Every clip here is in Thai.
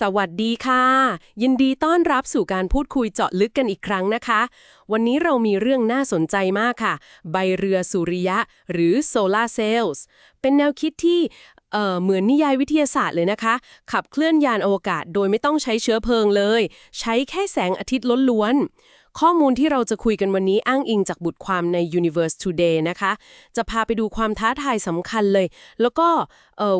สวัสดีค่ะ ยินดีต้อนรับสู่การพูดคุยเจาะลึกกันอีกครั้งนะคะ วันนี้เรามีเรื่องน่าสนใจมากค่ะ ใบเรือสุริยะ หรือ solar cells เป็นแนวคิดที่เอ่อเหมือนนิยายวิทยาศาสตร์เลยนะคะ ขับเคลื่อนยานอวกาศโดยไม่ต้องใช้เชื้อเพลิงเลย ใช้แค่แสงอาทิตย์ล้วนๆ ข้อมูลที่เราจะคุยกันวันนี้อ้างอิงจากบทความใน Universe Today นะคะ จะพาไปดูความท้าทายสำคัญเลย แล้วก็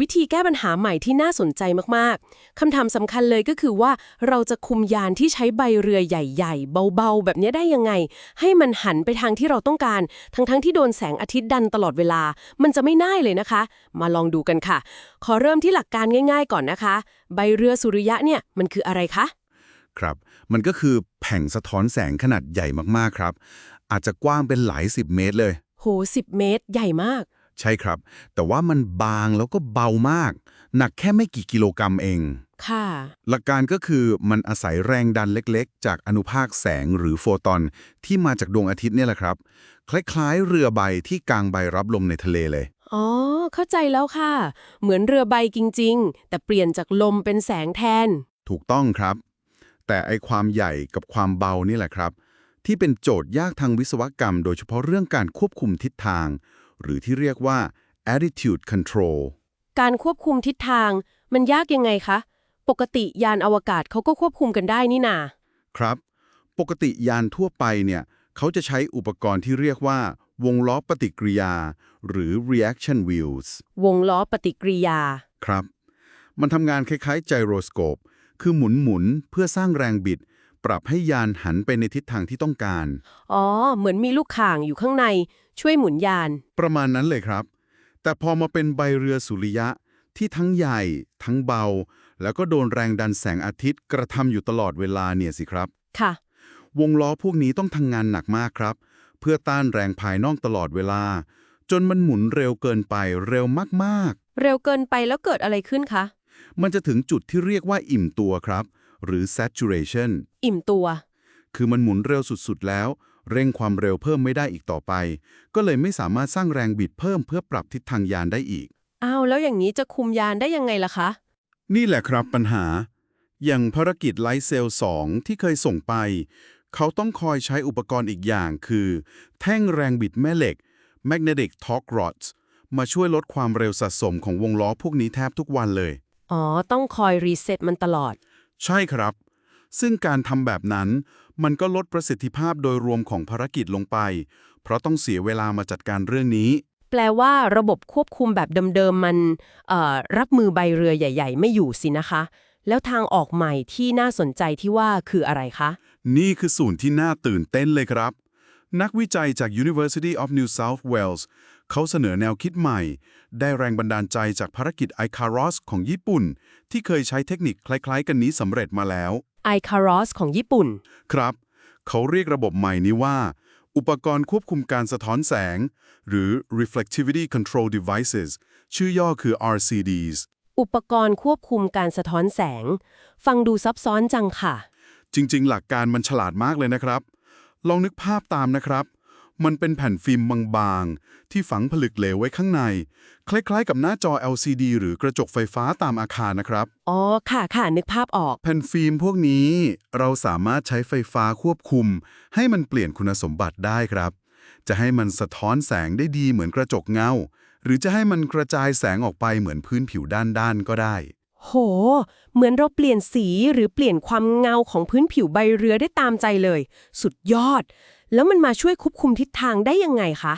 วิธีแก้ปัญหาใหม่ที่น่าสนใจมากๆคำถามสำคัญเลยก็คือว่าเราจะคุมยานที่ใช้ใบเรือใหญ่ ๆ เบาๆ แบบนี้ได้ยังไง ให้มันหันไปทางที่เราต้องการ ทั้งๆที่โดนแสงอาทิตย์ดันตลอดเวลา มันจะไม่น่ายเลยนะคะ มาลองดูกันค่ะ ขอเริ่มที่หลักการง่าย ๆ ก่อนนะคะ ใบเรือสุริยะเนี่ยมันคืออะไรคะ ครับ มันก็คือแผงสะท้อนแสงขนาดใหญ่มากๆครับ อาจจะกว้างเป็นหลายสิบเมตรเลย โห10เมตร ใหญ่มาก ใช่ครับ แต่ว่ามันบางแล้วก็เบามาก หนักแค่ไม่กี่กิโลกรัมเอง ค่ะ หลักการก็คือมันอาศัยแรงดันเล็กๆ จากอนุภาคแสงหรือโฟตอนที่มาจากดวงอาทิตย์เนี่ยแหละครับ คล้ายๆ เรือใบที่กางใบรับลมในทะเลเลย อ๋อ เข้าใจแล้วค่ะ เหมือนเรือใบจริง ๆ แต่เปลี่ยนจากลมเป็นแสงแทน ถูกต้องครับ แต่ไอความใหญ่กับความเบานี่แหละครับ ที่เป็นโจทย์ยากทางวิศวกรรม โดยเฉพาะเรื่องการควบคุมทิศทาง หรือที่เรียกว่า attitude control การควบคุมทิศทาง มันยากยังไงคะ ปกติยานอวกาศเขาก็ควบคุมกันได้นี่นา ครับ ปกติยานทั่วไปเนี่ยเขาจะใช้อุปกรณ์ที่เรียกว่า วงล้อปฏิกิริยา หรือ reaction wheels วงล้อปฏิกิริยา ครับ มันทำงานคล้ายๆไจโรสโคป คือหมุนหมุนๆเพื่อสร้างแรงบิด ปรับให้ยานหันไปในทิศทางที่ต้องการ อ๋อ เหมือนมีลูกข่างอยู่ข้างในช่วยหมุนยาน ประมาณนั้นเลยครับ แต่พอมาเป็นใบเรือสุริยะที่ทั้งใหญ่ ทั้งเบา แล้วก็โดนแรงดันแสงอาทิตย์ กระทำอยู่ตลอดเวลาเนี่ยสิครับ ค่ะ วงล้อพวกนี้ต้องทำงานหนักมากครับ เพื่อต้านแรงภายนอกตลอดเวลา จนมันหมุนเร็วเกินไปเร็วมากเร็วเกินไปแล้วเกิดอะไรขึ้นคะๆ มันจะถึงจุดที่เรียกว่าอิ่มตัวครับ หรือ saturation อิ่มตัว คือมันหมุนเร็วสุดๆแล้ว เร่งความเร็วเพิ่มไม่ได้อีกต่อไป ก็เลยไม่สามารถสร้างแรงบิดเพิ่มเพื่อปรับทิศทางยานได้อีก อ้าวแล้วอย่างนี้จะคุมยานได้ยังไงล่ะคะ นี่แหละครับปัญหา อย่างภารกิจไลท์เซล2ที่เคยส่งไป เขาต้องคอยใช้อุปกรณ์อีกอย่างคือ แท่งแรงบิดแม่เหล็ก magnetic torque rods มาช่วยลดความเร็วสะสมของวงล้อพวกนี้แทบทุกวันเลย อ๋อ ต้องคอยรีเซ็ตมันตลอด ใช่ครับ ซึ่งการทำแบบนั้น มันก็ลดประสิทธิภาพโดยรวมของภารกิจลงไป เพราะต้องเสียเวลามาจัดการเรื่องนี้ แปลว่าระบบควบคุมแบบเดิมๆมันเอ่อรับมือใบเรือใหญ่ ๆ ไม่อยู่สินะคะ แล้วทางออกใหม่ที่น่าสนใจที่ว่าคืออะไรคะ นี่คือศูนย์ที่น่าตื่นเต้นเลยครับ นักวิจัยจาก University of New South Wales เขาเสนอแนวคิดใหม่ ได้แรงบันดาลใจจากภารกิจ ICAROS ของญี่ปุ่น ที่เคยใช้เทคนิคคล้ายๆ กันนี้สำเร็จมาแล้ว i c a r o s ของญี่ปุ่น ครับ เขาเรียกระบบใหม่นี้ว่า อุปกรณ์ควบคุมการสะท้อนแสง หรือ Reflectivity Control Devices ชื่อย่อคือ RCDs อุปกรณ์ควบคุมการสะท้อนแสง ฟังดูซับซ้อนจังค่ะ จริง ๆ หลักการมันฉลาดมากเลยนะครับ ลองนึกภาพตามนะครับ มันเป็นแผ่นฟิล์มบางๆ ที่ฝังผลึกเหลวไว้ข้างใน คล้ายๆ กับหน้าจอ LCD หรือกระจกไฟฟ้าตามอาคารนะครับ อ๋อ ค่ะค่ะนึกภาพออก แผ่นฟิล์มพวกนี้เราสามารถใช้ไฟฟ้าควบคุม ให้มันเปลี่ยนคุณสมบัติได้ครับ จะให้มันสะท้อนแสงได้ดีเหมือนกระจกเงา หรือจะให้มันกระจายแสงออกไปเหมือนพื้นผิวด้านๆก็ได้ โห เหมือนเราเปลี่ยนสีหรือเปลี่ยนความเงาของพื้นผิวใบเรือได้ตามใจเลย สุดยอด แล้วมันมาช่วยควบคุมทิศทางได้ยังไงคะ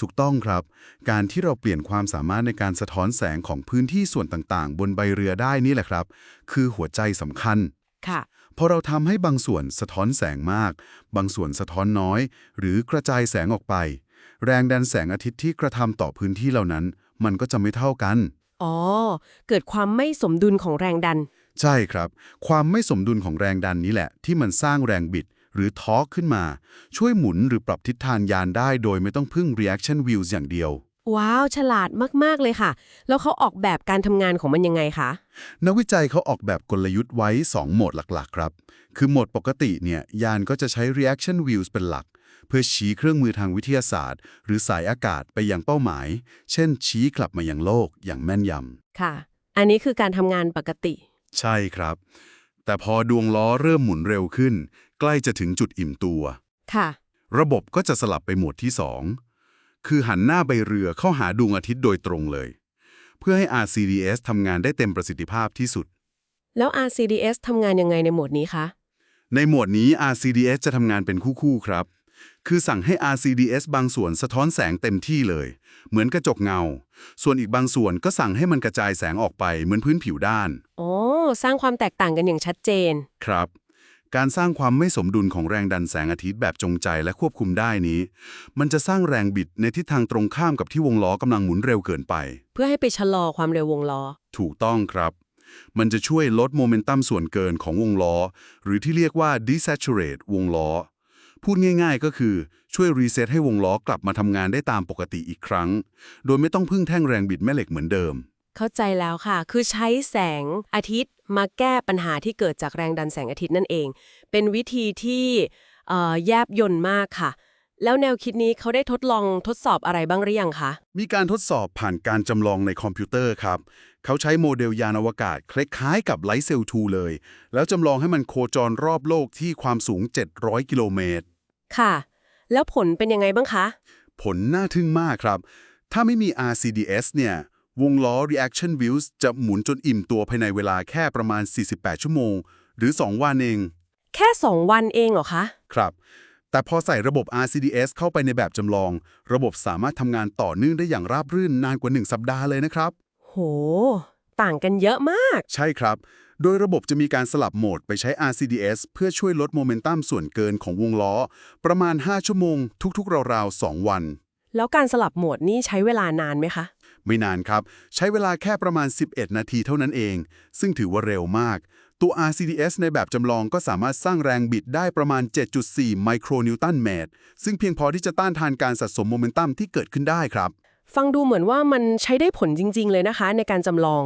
ถูกต้องครับ การที่เราเปลี่ยนความสามารถในการสะท้อนแสงของพื้นที่ส่วนต่างๆ บนใบเรือได้นี่แหละครับ คือหัวใจสำคัญ ค่ะ พอเราทำให้บางส่วนสะท้อนแสงมาก บางส่วนสะท้อนน้อย หรือกระจายแสงออกไป แรงดันแสงอาทิตย์ที่กระทำต่อพื้นที่เหล่านั้น มันก็จะไม่เท่ากัน อ๋อ เกิดความไม่สมดุลของแรงดัน ใช่ครับ ความไม่สมดุลของแรงดันนี้แหละ ที่มันสร้างแรงบิด หรือทอร์กขึ้นมา ช่วยหมุนหรือปรับทิศทางยานได้โดยไม่ต้องพึ่ง reaction wheels อย่างเดียว ว้าว ฉลาดมาก ๆ เลยค่ะ แล้วเขาออกแบบการทำงานของมันยังไงคะ นักวิจัยเขาออกแบบกลยุทธ์ไว้ 2 โหมดหลัก ๆ ครับ คือโหมดปกติเนี่ยยานก็จะใช้ reaction wheels เป็นหลัก เพื่อชี้เครื่องมือทางวิทยาศาสตร์ หรือสายอากาศไปยังเป้าหมาย เช่น ชี้กลับมายังโลกอย่างแม่นยำค่ะ อันนี้คือการทำงานปกติ ใช่ครับ แต่พอดวงล้อเริ่มหมุนเร็วขึ้น ใกล้จะถึงจุดอิ่มตัว ค่ะ ระบบก็จะสลับไปโหมดที่ 2 คือหันหน้าใบเรือเข้าหาดวงอาทิตย์โดยตรงเลย เพื่อให้ RCDS ทำงานได้เต็มประสิทธิภาพที่สุด แล้ว RCDS ทำงานยังไงในโหมดนี้คะ ในโหมดนี้ RCDS จะทำงานเป็นคู่ๆครับ คือสั่งให้ RCDS บางส่วนสะท้อนแสงเต็มที่เลย เหมือนกระจกเงา ส่วนอีกบางส่วนก็สั่งให้มันกระจายแสงออกไปเหมือนพื้นผิวด้านอ๋อสร้างความแตกต่างกันอย่างชัดเจน ครับ การสร้างความไม่สมดุลของแรงดันแสงอาทิตย์แบบจงใจและควบคุมได้นี้ มันจะสร้างแรงบิดในทิศทางตรงข้ามกับที่วงล้อกำลังหมุนเร็วเกินไป เพื่อให้ไปชะลอความเร็ววงล้อ ถูกต้องครับ มันจะช่วยลดโมเมนตัมส่วนเกินของวงล้อ หรือที่เรียกว่า desaturate วงล้อ พูดง่าย ๆ ก็คือช่วยรีเซ็ตให้วงล้อกลับมาทำงานได้ตามปกติอีกครั้ง โดยไม่ต้องพึ่งแท่งแรงบิดแม่เหล็กเหมือนเดิม เข้าใจแล้วค่ะ คือใช้แสงอาทิตย์มาแก้ปัญหาที่เกิดจากแรงดันแสงอาทิตย์นั่นเอง เป็นวิธีที่เอ่อแยบยนต์มากค่ะ แล้วแนวคิดนี้เขาได้ทดลองทดสอบอะไรบ้างหรือยังคะ มีการทดสอบผ่านการจำลองในคอมพิวเตอร์ครับ เขาใช้โมเดลยานอวกาศ คล้ายๆกับไลท์เซล2เลย แล้วจำลองให้มันโคจรรอบโลกที่ความสูง 700 กิโลเมตร ค่ะ แล้วผลเป็นยังไงบ้างคะ ผลน่าทึ่งมากครับ ถ้าไม่มี RCDS เนี่ย วงล้อ reaction wheels จะหมุนจนอิ่มตัวภายในเวลาแค่ประมาณ 48 ชั่วโมง หรือ 2 วันเอง แค่ 2 วันเองเหรอคะ ครับ แต่พอใส่ระบบ RCDS เข้าไปในแบบจำลอง ระบบสามารถทำงานต่อเนื่องได้อย่างราบรื่นนานกว่า 1 สัปดาห์เลยนะครับ โห ต่างกันเยอะมาก ใช่ครับ โดยระบบจะมีการสลับโหมดไปใช้ RCDS เพื่อช่วยลดโมเมนตัมส่วนเกินของวงล้อ ประมาณ 5 ชั่วโมง ทุกๆราวๆ2วัน แล้วการสลับโหมดนี่ใช้เวลานานไหมคะ ไม่นานครับ ใช้เวลาแค่ประมาณ 11 นาทีเท่านั้นเอง ซึ่งถือว่าเร็วมาก ตัว RCDS ในแบบจำลองก็สามารถสร้างแรงบิดได้ประมาณ 7.4 ไมโครนิวตันเมตร ซึ่งเพียงพอที่จะต้านทานการสะสมโมเมนตัมที่เกิดขึ้นได้ครับ ฟังดูเหมือนว่ามันใช้ได้ผลจริง ๆ เลยนะคะ ในการจำลอง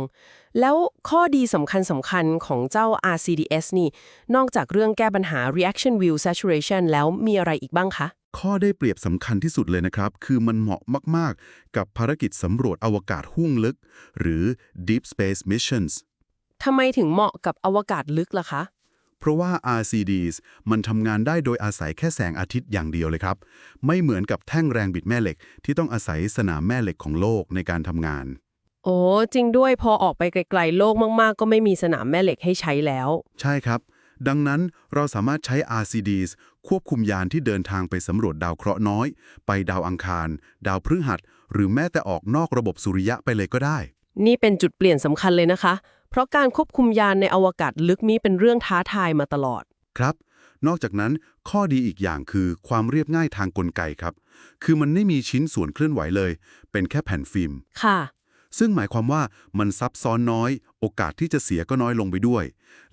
แล้วข้อดีสำคัญสำคัญของเจ้า RCDS นี่ นอกจากเรื่องแก้ปัญหา reaction wheel saturation แล้วมีอะไรอีกบ้างคะ ข้อได้เปรียบสำคัญที่สุดเลยนะครับ คือมันเหมาะมาก ๆ กับภารกิจสำรวจอวกาศห้วงลึก หรือ Deep Space Missions ทำไมถึงเหมาะกับอวกาศลึกล่ะคะ เพราะว่า RCDs มันทำงานได้โดยอาศัยแค่แสงอาทิตย์อย่างเดียวเลยครับ ไม่เหมือนกับแท่งแรงบิดแม่เหล็ก ที่ต้องอาศัยสนามแม่เหล็กของโลกในการทำงาน โอ้จริงด้วยพอออกไปไกลๆโลกมากๆ ก็ไม่มีสนามแม่เหล็กให้ใช้แล้ว ใช่ครับ ดังนั้นเราสามารถใช้ RCDs ควบคุมยานที่เดินทางไปสำรวจดาวเคราะห์น้อย ไปดาวอังคาร ดาวพฤหัส หรือแม้แต่ออกนอกระบบสุริยะไปเลยก็ได้ นี่เป็นจุดเปลี่ยนสำคัญเลยนะคะ เพราะการควบคุมยานในอวกาศลึกนี้เป็นเรื่องท้าทายมาตลอด ครับ นอกจากนั้นข้อดีอีกอย่างคือความเรียบง่ายทางกลไกครับ คือมันไม่มีชิ้นส่วนเคลื่อนไหวเลย เป็นแค่แผ่นฟิล์ม ค่ะ ซึ่งหมายความว่ามันซับซ้อนน้อย โอกาสที่จะเสียก็น้อยลงไปด้วย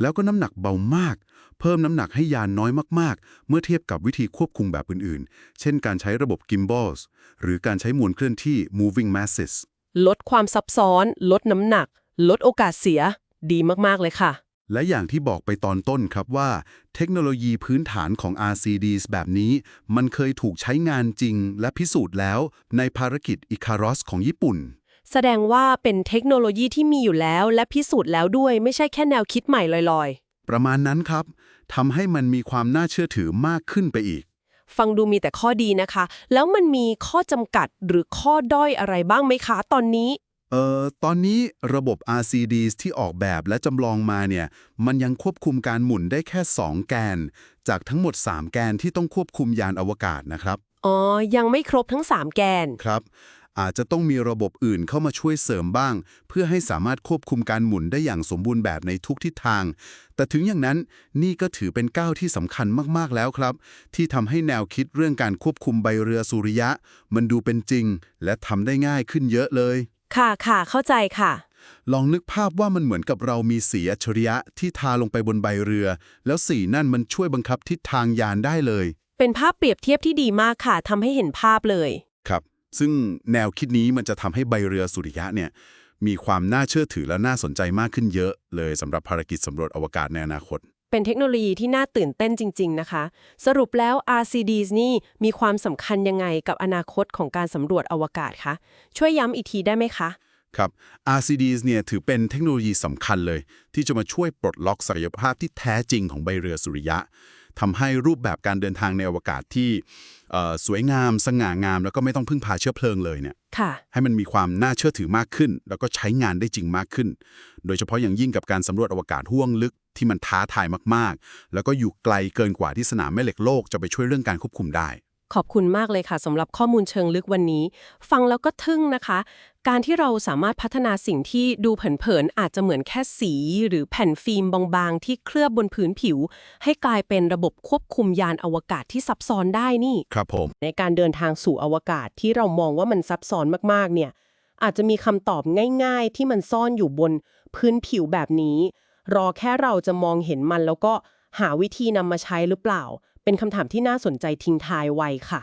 แล้วก็น้ำหนักเบามาก เพิ่มน้ำหนักให้ยานน้อยมากๆ เมื่อเทียบกับวิธีควบคุมแบบอื่นๆ เช่นการใช้ระบบ gimbals หรือการใช้มวลเคลื่อนที่ moving masses ลดความซับซ้อน ลดน้ำหนัก ลดโอกาสเสีย ดีมากๆเลยค่ะ และอย่างที่บอกไปตอนต้นครับว่า เทคโนโลยีพื้นฐานของ RCDs แบบนี้ มันเคยถูกใช้งานจริงและพิสูจน์แล้วในภารกิจ Icarus ของญี่ปุ่น แสดงว่าเป็นเทคโนโลยีที่มีอยู่แล้ว และพิสูจน์แล้วด้วยไม่ใช่แค่แนวคิดใหม่ลอยประมาณนั้นครับทำให้มันมีความน่าเชื่อถือมากขึ้นไปอีกๆฟังดูมีแต่ข้อดีนะคะ แล้วมันมีข้อจำกัดหรือข้อด้อยอะไรบ้างไหมคะ ตอนนี้เอ่อตอนนี้ระบบ RCDs ที่ออกแบบและจำลองมาเนี่ย มันยังควบคุมการหมุนได้แค่ 2 แกน จากทั้งหมด 3 แกนที่ต้องควบคุมยานอวกาศนะครับ อ๋อ ยังไม่ครบทั้ง 3 แกน ครับ อาจจะต้องมีระบบอื่นเข้ามาช่วยเสริมบ้าง เพื่อให้สามารถควบคุมการหมุนได้อย่างสมบูรณ์แบบในทุกทิศทาง แต่ถึงอย่างนั้นนี่ก็ถือเป็นก้าวที่สำคัญมากๆแล้วครับ ที่ทำให้แนวคิดเรื่องการควบคุมใบเรือสุริยะ มันดูเป็นจริง และทำได้ง่ายขึ้นเยอะเลย ค่ะค่ะเข้าใจค่ะ ลองนึกภาพว่ามันเหมือนกับเรามีสีอัจฉริยะที่ทาลงไปบนใบเรือ แล้วสีนั่นมันช่วยบังคับทิศทางยานได้เลย เป็นภาพเปรียบเทียบที่ดีมากค่ะทำให้เห็นภาพเลยครับ ซึ่งแนวคิดนี้มันจะทำให้ใบเรือสุริยะเนี่ยมีความน่าเชื่อถือและน่าสนใจมากขึ้นเยอะ เลยสำหรับภารกิจสำรวจอวกาศในอนาคต เป็นเทคโนโลยีที่น่าตื่นเต้นจริง ๆ นะคะ สรุปแล้ว RCDs นี่มีความสำคัญยังไงกับอนาคตของการสำรวจอวกาศคะ ช่วยย้ำอีกทีได้ไหมคะครับ RCDs เนี่ยถือเป็นเทคโนโลยีสำคัญเลย ที่จะมาช่วยปลดล็อกศักยภาพที่แท้จริงของใบเรือสุริยะ ทำให้รูปแบบการเดินทางในอวกาศที่เอ่อสวยงาม สง่างาม แล้วก็ไม่ต้องพึ่งพาเชื้อเพลิงเลยเนี่ยค่ะให้มันมีความน่าเชื่อถือมากขึ้น แล้วก็ใช้งานได้จริงมากขึ้น โดยเฉพาะอย่างยิ่งกับการสำรวจอวกาศห้วงลึกที่มันท้าทายมากๆ แล้วก็อยู่ไกลเกินกว่าที่สนามแม่เหล็กโลกจะไปช่วยเรื่องการควบคุมได้ ขอบคุณมากเลยค่ะสำหรับข้อมูลเชิงลึกวันนี้ ฟังแล้วก็ทึ่งนะคะ การที่เราสามารถพัฒนาสิ่งที่ดูเผินๆอาจจะเหมือนแค่สีหรือแผ่นฟิล์มบางๆ ที่เคลือบบนพื้นผิว ให้กลายเป็นระบบควบคุมยานอวกาศที่ซับซ้อนได้นี่ครับผมในการเดินทางสู่อวกาศที่เรามองว่ามันซับซ้อนมากๆเนี่ยอาจจะมีคำตอบง่าย ๆ ที่มันซ่อนอยู่บนพื้นผิวแบบนี้ รอแค่เราจะมองเห็นมันแล้วก็หาวิธีนำมาใช้หรือเปล่า เป็นคำถามที่น่าสนใจทิ้งท้ายไว้ค่ะ